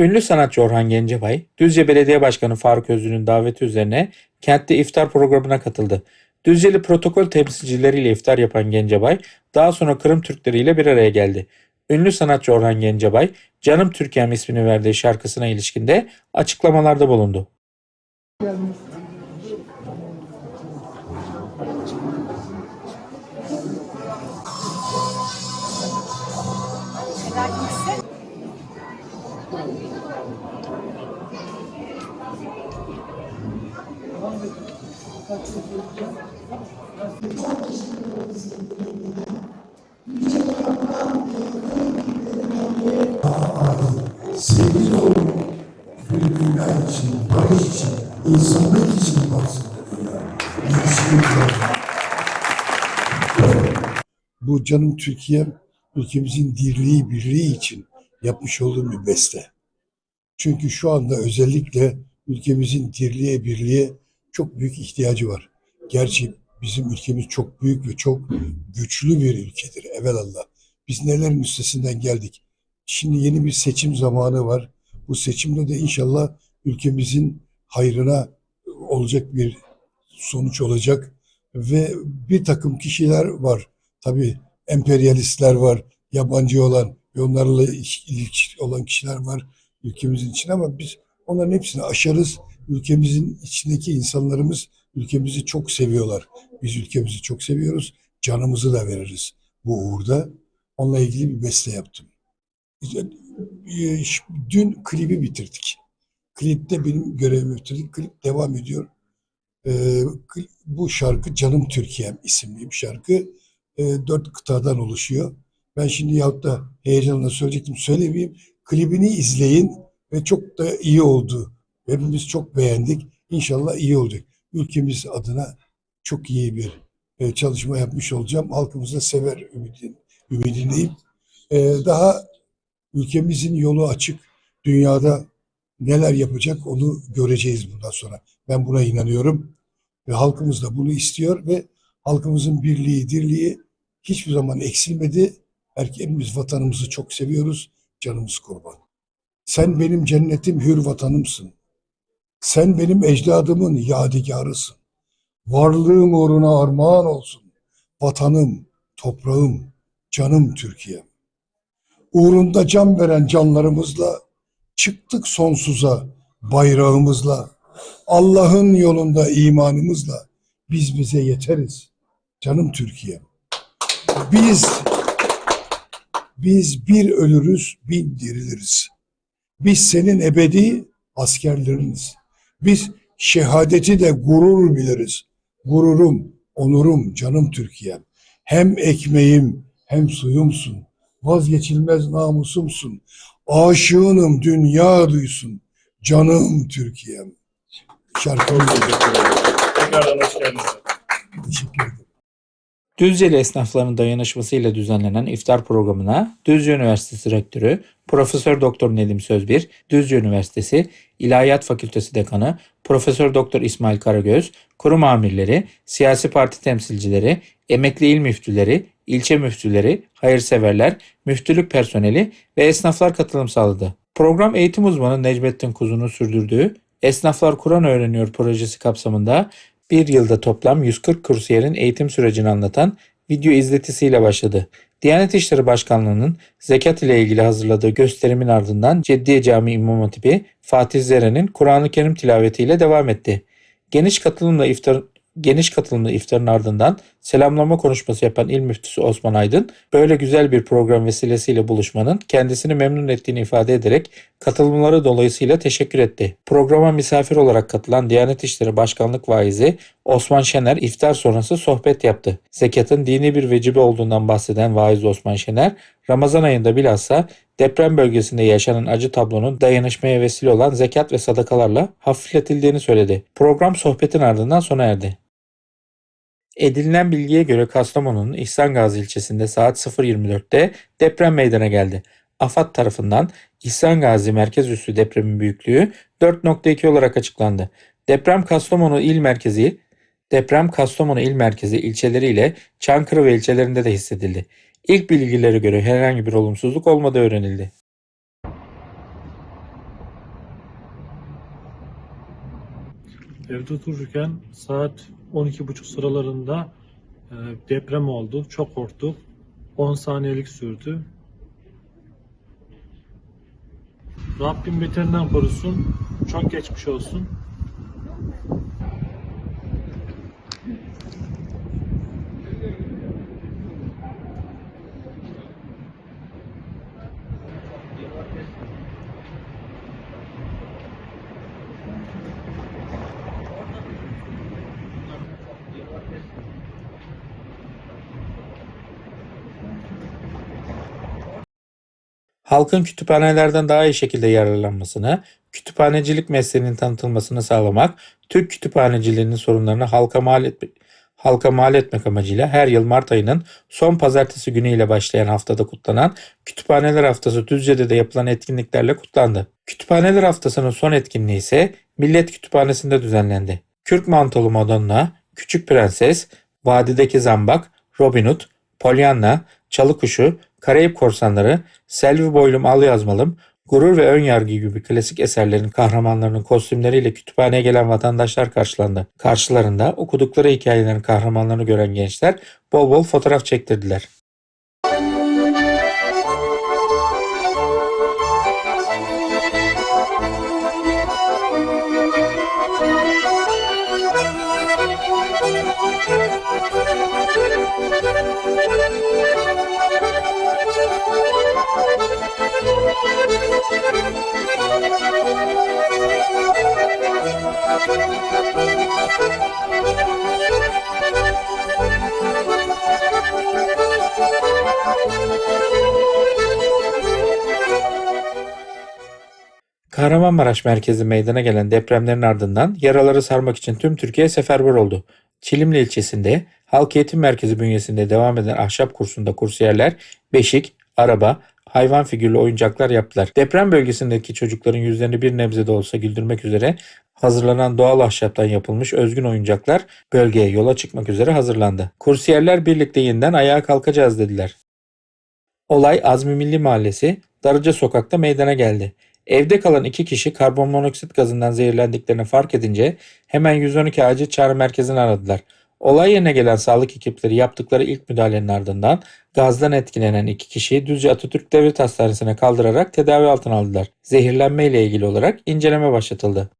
Ünlü sanatçı Orhan Gencebay, Düzce Belediye Başkanı Faruk Özlü'nün daveti üzerine kentte iftar programına katıldı. Düzceli protokol temsilcileriyle iftar yapan Gencebay, daha sonra Kırım Türkleri ile bir araya geldi. Ünlü sanatçı Orhan Gencebay, Canım Türkiye'm ismini verdiği şarkısına ilişkinde açıklamalarda bulundu. Sevgili olun. Dünya için, barış için, insanlık için baksın dünya. Bu canım Türkiye'm ülkemizin dirliği, birliği için yapmış olduğum bir beste. Çünkü şu anda özellikle ülkemizin dirliğe, birliğe çok büyük ihtiyacı var. Gerçi bizim ülkemiz çok büyük ve çok güçlü bir ülkedir evelallah. Biz nelerin üstesinden geldik. Şimdi yeni bir seçim zamanı var. Bu seçimde de inşallah ülkemizin hayrına olacak bir sonuç olacak. Ve bir takım kişiler var. Tabii emperyalistler var, yabancı olan ve onlarla iş- ilişki olan kişiler var ülkemizin içinde ama biz onların hepsini aşarız. Ülkemizin içindeki insanlarımız ülkemizi çok seviyorlar. Biz ülkemizi çok seviyoruz. Canımızı da veririz bu uğurda. Onunla ilgili bir beste yaptım. Ee, Dün klibi bitirdik. Klipte benim görevimi bitirdik. Klip devam ediyor. Ee, bu şarkı Canım Türkiye'm isimli bir şarkı. Ee, dört kıtadan oluşuyor. Ben şimdi yahut da heyecanla söyleyecektim söylemeyeyim. Klibini izleyin ve çok da iyi oldu. Hepimiz çok beğendik. İnşallah iyi olacak. Ülkemiz adına çok iyi bir e, çalışma yapmış olacağım. Halkımız da sever ümidin, ümidindeyim. Daha ülkemizin yolu açık. Dünyada neler yapacak onu göreceğiz bundan sonra. Ben buna inanıyorum. Ve halkımız da bunu istiyor ve halkımızın birliği, dirliği hiçbir zaman eksilmedi. Herkes vatanımızı çok seviyoruz. Canımız kurban. Sen benim cennetim hür vatanımsın. Sen benim ecdadımın yadigarısın. Varlığım uğruna armağan olsun. Vatanım, toprağım, canım Türkiye'm. Uğrunda can veren canlarımızla çıktık sonsuza bayrağımızla. Allah'ın yolunda imanımızla biz bize yeteriz. Canım Türkiye. Biz biz bir ölürüz, bin diriliriz. Biz senin ebedi askerleriniz. Biz şehadeti de gurur biliriz. Gururum, onurum, canım Türkiye'm. Hem ekmeğim hem suyumsun. Vazgeçilmez namusumsun. Aşığınım dünya duysun. Canım Türkiye'm. Şarkımı Tekrardan hoş geldiniz. teşekkür ederim. Düzceli esnafların dayanışmasıyla düzenlenen iftar programına Düzce Üniversitesi Rektörü Profesör Doktor Nedim Sözbir, Düzce Üniversitesi İlahiyat Fakültesi Dekanı Profesör Doktor İsmail Karagöz, kurum amirleri, siyasi parti temsilcileri, emekli il müftüleri, ilçe müftüleri, hayırseverler, müftülük personeli ve esnaflar katılım sağladı. Program eğitim uzmanı Necmettin Kuzu'nun sürdürdüğü Esnaflar Kur'an Öğreniyor projesi kapsamında bir yılda toplam 140 kursiyerin eğitim sürecini anlatan video izletisiyle başladı. Diyanet İşleri Başkanlığı'nın zekat ile ilgili hazırladığı gösterimin ardından Ceddiye Camii İmam Hatibi Fatih Zeren'in Kur'an-ı Kerim tilavetiyle devam etti. Geniş katılımla iftar geniş katılımlı iftarın ardından selamlama konuşması yapan İl Müftüsü Osman Aydın, böyle güzel bir program vesilesiyle buluşmanın kendisini memnun ettiğini ifade ederek katılımları dolayısıyla teşekkür etti. Programa misafir olarak katılan Diyanet İşleri Başkanlık Vaizi Osman Şener iftar sonrası sohbet yaptı. Zekatın dini bir vecibe olduğundan bahseden vaiz Osman Şener, Ramazan ayında bilhassa deprem bölgesinde yaşanan acı tablonun dayanışmaya vesile olan zekat ve sadakalarla hafifletildiğini söyledi. Program sohbetin ardından sona erdi. Edinilen bilgiye göre Kastamonu'nun İhsan Gazi ilçesinde saat 0.24'te deprem meydana geldi. AFAD tarafından İhsan Gazi merkez üssü depremin büyüklüğü 4.2 olarak açıklandı. Deprem Kastamonu il merkezi Deprem Kastamonu il merkezi ilçeleriyle Çankırı ve ilçelerinde de hissedildi. İlk bilgilere göre herhangi bir olumsuzluk olmadığı öğrenildi. Evde otururken saat 12.30 sıralarında e, deprem oldu. Çok korktuk. 10 saniyelik sürdü. Rabbim beterinden korusun. Çok geçmiş olsun. Halkın kütüphanelerden daha iyi şekilde yararlanmasını, kütüphanecilik mesleğinin tanıtılmasını sağlamak, Türk kütüphaneciliğinin sorunlarını halka mal, etme- halka mal etmek amacıyla her yıl Mart ayının son pazartesi günüyle başlayan haftada kutlanan Kütüphaneler Haftası Düzce'de de yapılan etkinliklerle kutlandı. Kütüphaneler Haftası'nın son etkinliği ise Millet Kütüphanesi'nde düzenlendi. Kürk Mantolu Madonna, Küçük Prenses, Vadideki Zambak, Robin Hood, Pollyanna, Çalı Kuşu, Karayip Korsanları, Selvi Boylum Al Yazmalım, Gurur ve Önyargı gibi klasik eserlerin kahramanlarının kostümleriyle kütüphaneye gelen vatandaşlar karşılandı. Karşılarında okudukları hikayelerin kahramanlarını gören gençler bol bol fotoğraf çektirdiler. Kahramanmaraş merkezi meydana gelen depremlerin ardından yaraları sarmak için tüm Türkiye seferber oldu. Çilimli ilçesinde Halk Eğitim Merkezi bünyesinde devam eden ahşap kursunda kursiyerler beşik, araba, hayvan figürlü oyuncaklar yaptılar. Deprem bölgesindeki çocukların yüzlerini bir nebze de olsa güldürmek üzere hazırlanan doğal ahşaptan yapılmış özgün oyuncaklar bölgeye yola çıkmak üzere hazırlandı. Kursiyerler birlikte yeniden ayağa kalkacağız dediler. Olay Azmi Milli Mahallesi Darıca Sokak'ta meydana geldi. Evde kalan iki kişi karbonmonoksit gazından zehirlendiklerini fark edince hemen 112 acil çağrı merkezini aradılar. Olay yerine gelen sağlık ekipleri yaptıkları ilk müdahalenin ardından gazdan etkilenen iki kişiyi Düzce Atatürk Devlet Hastanesi'ne kaldırarak tedavi altına aldılar. Zehirlenme ile ilgili olarak inceleme başlatıldı.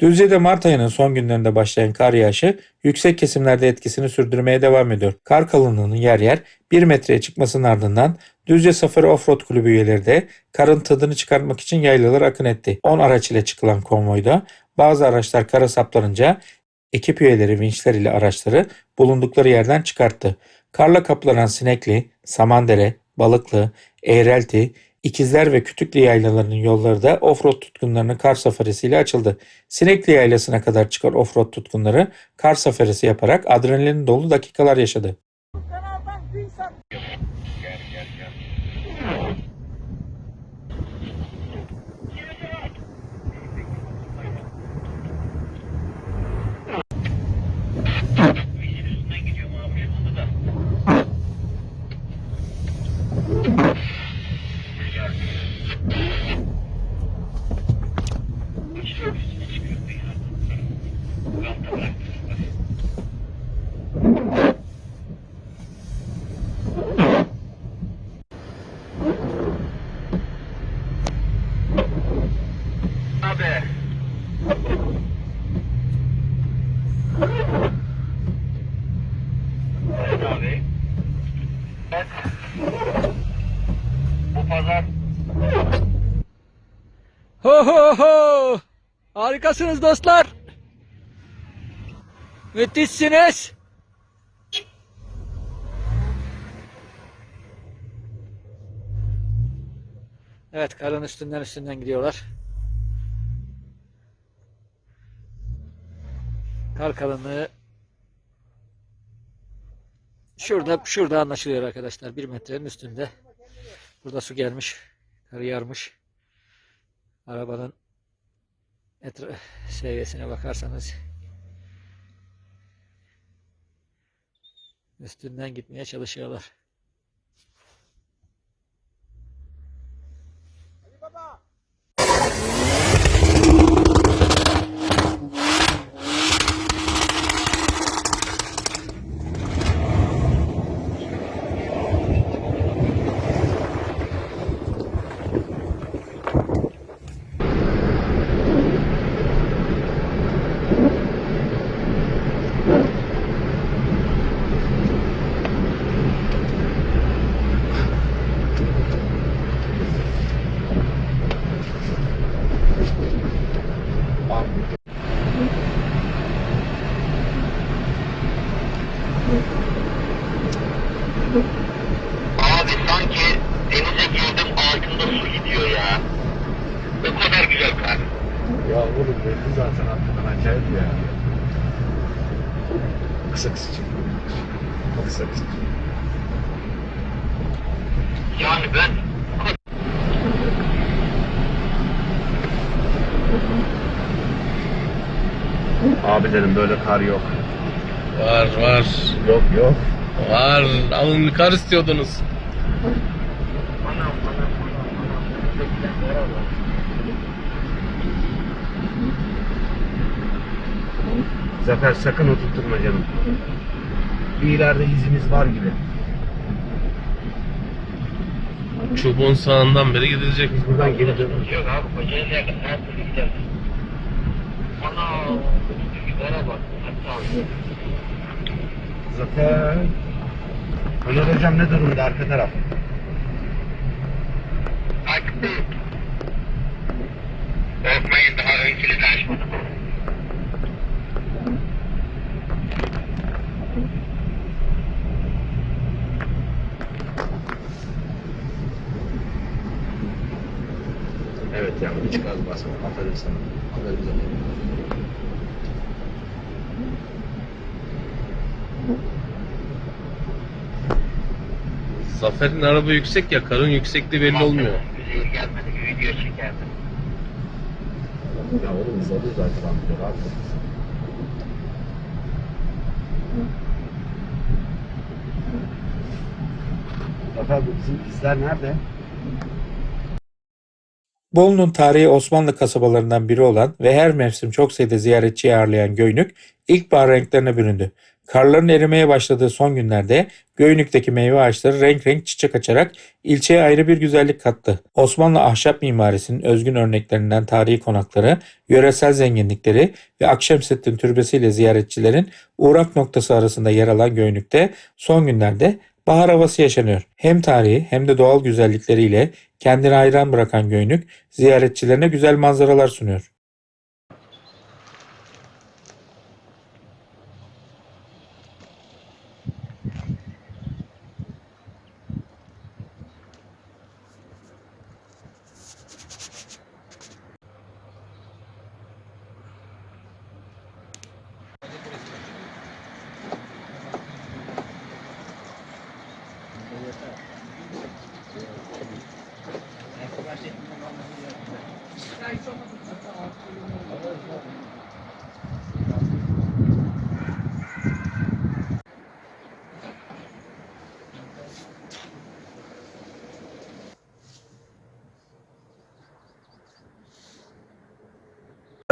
Düzce'de Mart ayının son günlerinde başlayan kar yağışı yüksek kesimlerde etkisini sürdürmeye devam ediyor. Kar kalınlığının yer yer 1 metreye çıkmasının ardından Düzce Safari Offroad Kulübü üyeleri de karın tadını çıkartmak için yaylalara akın etti. 10 araç ile çıkılan konvoyda bazı araçlar kara saplanınca ekip üyeleri vinçler ile araçları bulundukları yerden çıkarttı. Karla kaplanan Sinekli, Samandere, Balıklı, Eğrelti, İkizler ve Kütüklü yaylalarının yolları da offroad tutkunlarının kar safarisiyle açıldı. Sinekli yaylasına kadar çıkan offroad tutkunları kar safarisi yaparak adrenalin dolu dakikalar yaşadı. abi. Evet. Bu pazar Ho ho ho! Harikasınız dostlar. Müthişsiniz. Evet karın üstünden üstünden gidiyorlar. Kar kalınlığı şurada şurada anlaşılıyor arkadaşlar. Bir metrenin üstünde. Burada su gelmiş. Kar yarmış. Arabanın etra seviyesine bakarsanız üstünden gitmeye çalışıyorlar. Belli zaten arkadan acayip ya. Kısa kısa kısa. Yani ben Abi dedim böyle kar yok. Var var. Yok yok. Var. Alın kar istiyordunuz. Zafer sakın oturtturma canım. Bir ileride izimiz var gibi. Çubuğun sağından beri gidilecek. Biz buradan geri dönüyoruz. Yok abi Kocaeli'ye kadar her türlü gideriz. Ana üstündekilere bak. Hatta Zafer. Ömer hocam ne durumda arka taraf? takipteyim. Korkmayın daha ön kilidi açmadım. Evet yani sana. Aferin Zafer. Zafer'in araba yüksek ya karın yüksekliği belli olmuyor. Gelmedi video çekerdim. Ya oğlum uzadı zaten amca. Ol. Zafer bu bizim izler nerede? Bolu'nun tarihi Osmanlı kasabalarından biri olan ve her mevsim çok sayıda ziyaretçiyi ağırlayan Göynük ilkbahar renklerine büründü. Karların erimeye başladığı son günlerde Göynük'teki meyve ağaçları renk renk çiçek açarak ilçeye ayrı bir güzellik kattı. Osmanlı ahşap mimarisinin özgün örneklerinden tarihi konakları, yöresel zenginlikleri ve Akşemseddin Türbesi ziyaretçilerin uğrak noktası arasında yer alan Göynük'te son günlerde bahar havası yaşanıyor. Hem tarihi hem de doğal güzellikleriyle kendini hayran bırakan Göynük ziyaretçilerine güzel manzaralar sunuyor.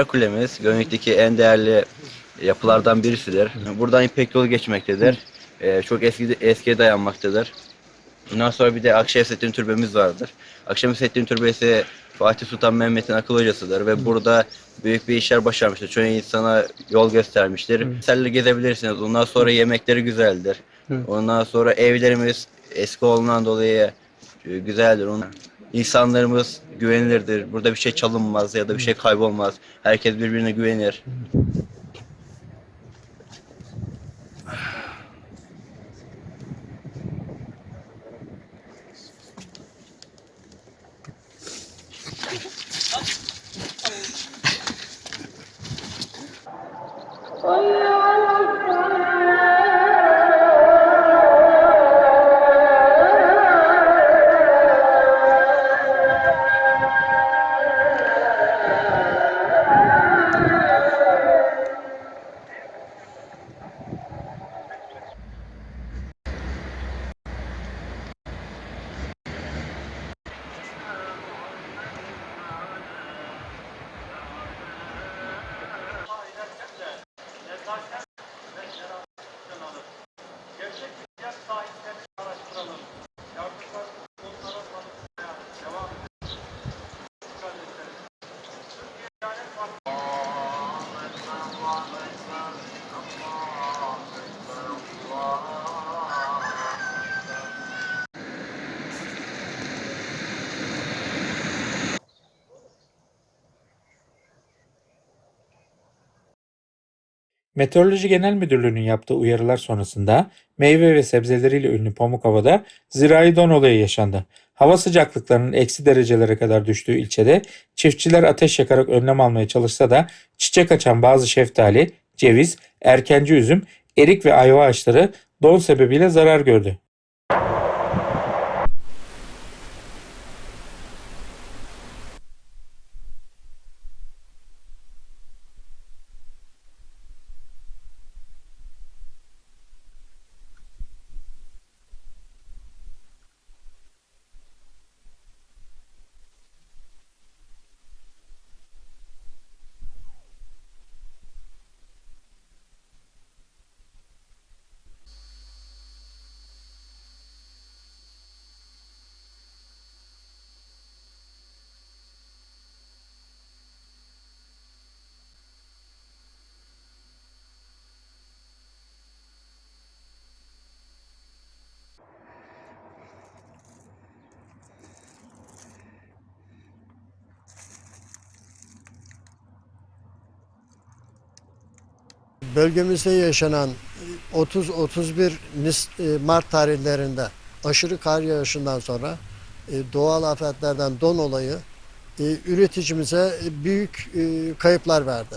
Kulemiz Göynük'teki en değerli yapılardan birisidir. Buradan İpek yolu geçmektedir. Ee, çok eski eskiye dayanmaktadır. Bundan sonra bir de Akşemseddin Türbemiz vardır. Akşemseddin Türbesi Fatih Sultan Mehmet'in akıl hocasıdır ve burada büyük bir işler başarmıştır. Çoğu insana yol göstermiştir. Eserleri gezebilirsiniz. Ondan sonra yemekleri güzeldir. Ondan sonra evlerimiz eski olduğundan dolayı e, güzeldir. Onun- İnsanlarımız güvenilirdir. Burada bir şey çalınmaz ya da bir şey kaybolmaz. Herkes birbirine güvenir. Meteoroloji Genel Müdürlüğü'nün yaptığı uyarılar sonrasında meyve ve sebzeleriyle ünlü Pamukova'da zirai don olayı yaşandı. Hava sıcaklıklarının eksi derecelere kadar düştüğü ilçede çiftçiler ateş yakarak önlem almaya çalışsa da çiçek açan bazı şeftali, ceviz, erkenci üzüm, erik ve ayva ağaçları don sebebiyle zarar gördü. Bölgemizde yaşanan 30-31 Nis- e, Mart tarihlerinde aşırı kar yağışından sonra e, doğal afetlerden don olayı e, üreticimize büyük kayıplar verdi.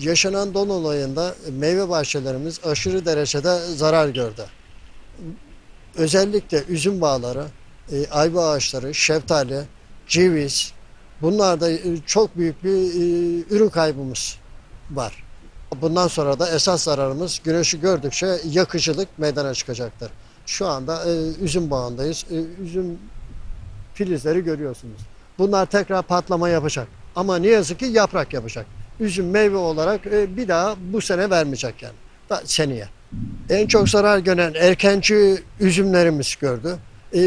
Yaşanan don olayında meyve bahçelerimiz aşırı derecede zarar gördü. Özellikle üzüm bağları, ayva ağaçları, şeftali, ceviz bunlarda çok büyük bir ürün kaybımız var. Bundan sonra da esas zararımız güneşi gördükçe yakıcılık meydana çıkacaktır. Şu anda e, üzüm bağındayız. E, üzüm filizleri görüyorsunuz. Bunlar tekrar patlama yapacak. Ama ne yazık ki yaprak yapacak. Üzüm meyve olarak e, bir daha bu sene vermeyecek yani. Da seneye. En çok zarar gören erkenci üzümlerimiz gördü. E,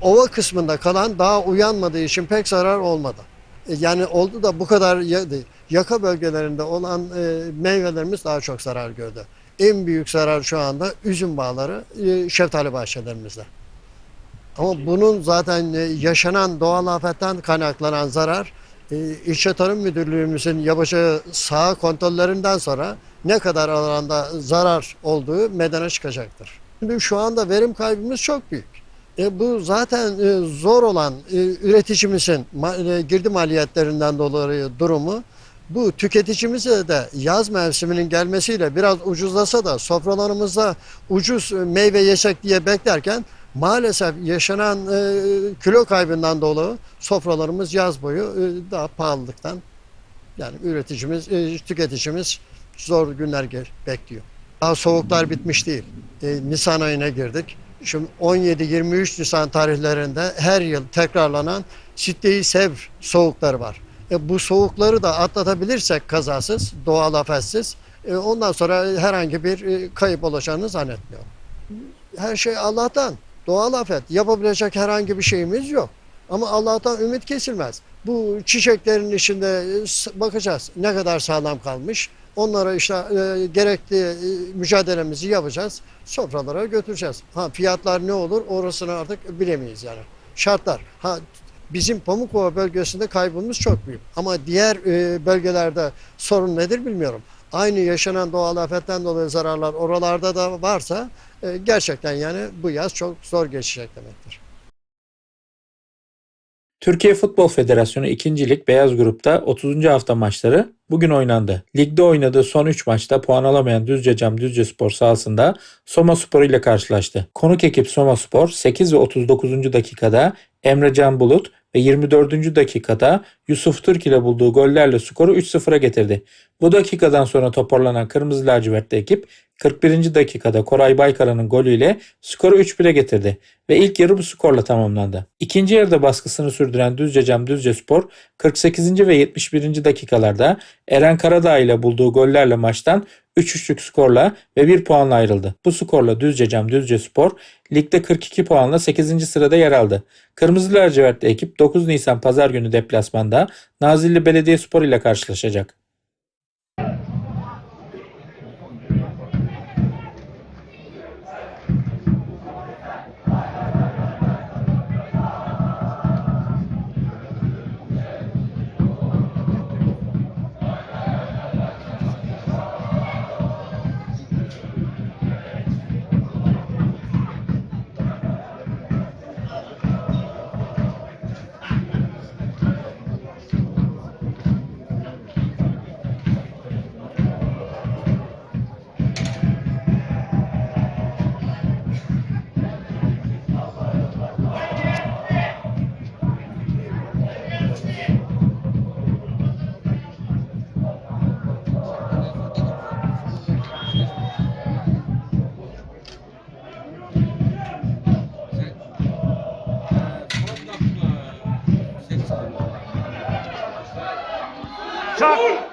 ova kısmında kalan daha uyanmadığı için pek zarar olmadı. E, Yani oldu da bu kadar ya- yaka bölgelerinde olan e, meyvelerimiz daha çok zarar gördü. En büyük zarar şu anda üzüm bağları, e, şeftali bahçelerimizde. Ama bunun zaten e, yaşanan doğal afetten kaynaklanan zarar e, İlçe Tarım Müdürlüğümüzün yapacağı saha kontrollerinden sonra ne kadar alanda zarar olduğu meydana çıkacaktır. Şimdi şu anda verim kaybımız çok büyük. E, bu zaten e, zor olan e, üreticimizin ma- e, girdi maliyetlerinden dolayı durumu bu tüketicimize de yaz mevsiminin gelmesiyle biraz ucuzlasa da sofralarımızda ucuz e, meyve yesek diye beklerken maalesef yaşanan e, kilo kaybından dolayı sofralarımız yaz boyu e, daha pahalılıktan yani üreticimiz, e, tüketicimiz zor günler bekliyor. Daha soğuklar bitmiş değil. E, Nisan ayına girdik. Şimdi 17-23 Nisan tarihlerinde her yıl tekrarlanan Sitte-i Sev soğukları var. E, bu soğukları da atlatabilirsek kazasız, doğal afetsiz, e, ondan sonra herhangi bir e, kayıp olacağını zannetmiyorum. Her şey Allah'tan. Doğal afet. Yapabilecek herhangi bir şeyimiz yok. Ama Allah'tan ümit kesilmez. Bu çiçeklerin içinde bakacağız ne kadar sağlam kalmış. Onlara işte e, gerekli e, mücadelemizi yapacağız. Sofralara götüreceğiz. Ha fiyatlar ne olur orasını artık bilemeyiz yani. Şartlar. Ha bizim Pamukova bölgesinde kaybımız çok büyük. Ama diğer e, bölgelerde sorun nedir bilmiyorum. Aynı yaşanan doğal afetten dolayı zararlar oralarda da varsa e, gerçekten yani bu yaz çok zor geçecek demektir. Türkiye Futbol Federasyonu 2. Lig Beyaz Grup'ta 30. hafta maçları bugün oynandı. Ligde oynadığı son 3 maçta puan alamayan Düzce Cam Düzce Spor sahasında Soma Spor ile karşılaştı. Konuk ekip Soma Spor 8 ve 39. dakikada Emre Can Bulut ve 24. dakikada Yusuf Türk ile bulduğu gollerle skoru 3-0'a getirdi. Bu dakikadan sonra toparlanan Kırmızı Lacivertli ekip 41. dakikada Koray Baykara'nın golüyle skoru 3-1'e getirdi ve ilk yarı bu skorla tamamlandı. İkinci yarıda baskısını sürdüren Düzce Cam Düzce Spor 48. ve 71. dakikalarda Eren Karadağ ile bulduğu gollerle maçtan 3-3'lük skorla ve 1 puanla ayrıldı. Bu skorla Düzce Cam Düzce Spor ligde 42 puanla 8. sırada yer aldı. Kırmızı lacivertli ekip 9 Nisan Pazar günü deplasmanda Nazilli Belediyespor ile karşılaşacak. Aye. Stop!